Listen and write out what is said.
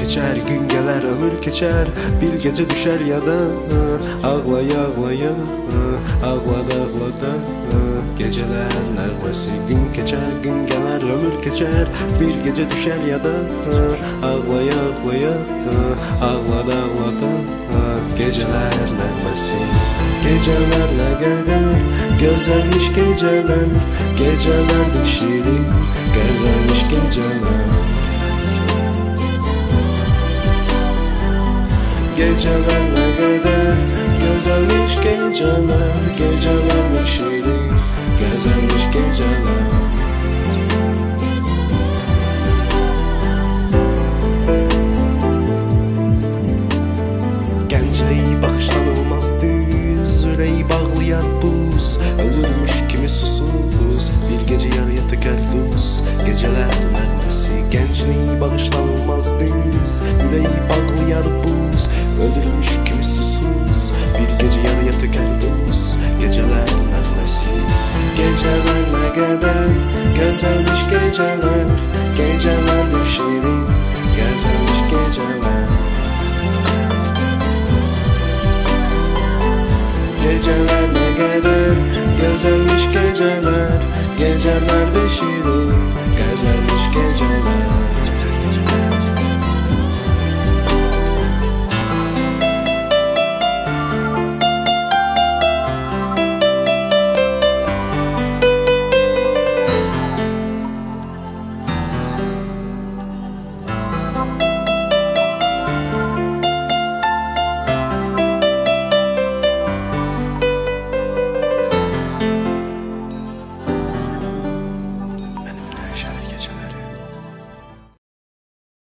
keçər, gün gələr, ömür keçər, bir gecə düşər yada, ağlaya ağlaya, ağlada ağlada gecələr nəğməsi gün keçər, gün gələr, ömür keçər, bir gecə düşər yada, ağlaya ağlaya, ağlada ağlada gecələr nəğməsi gecələr nə qədər gözəlmiş gecələr, gecələr şirin, gözəlmiş gecələr Geceler ne kadar Güzelmiş geceler Geceler ne şirin Güzelmiş geceler. Gəncliyi baxışlanılmaz düz Ürəyi bağlayar buz. Ölürmüş kimi susuz Bir yarıya töker duz Geceler nəğməsi Gəncliyi bağışlanılmaz düz. Ürəyi bağlayar buz gece yarıya töker duz Geceler nəğməsi Geceler ne kadar Güzelmiş geceler. Geceler bir şirin Güzelmiş geceler. Geceler ne kadar güzelmiş geceler. Geceler bir şirin güzelmiş geceler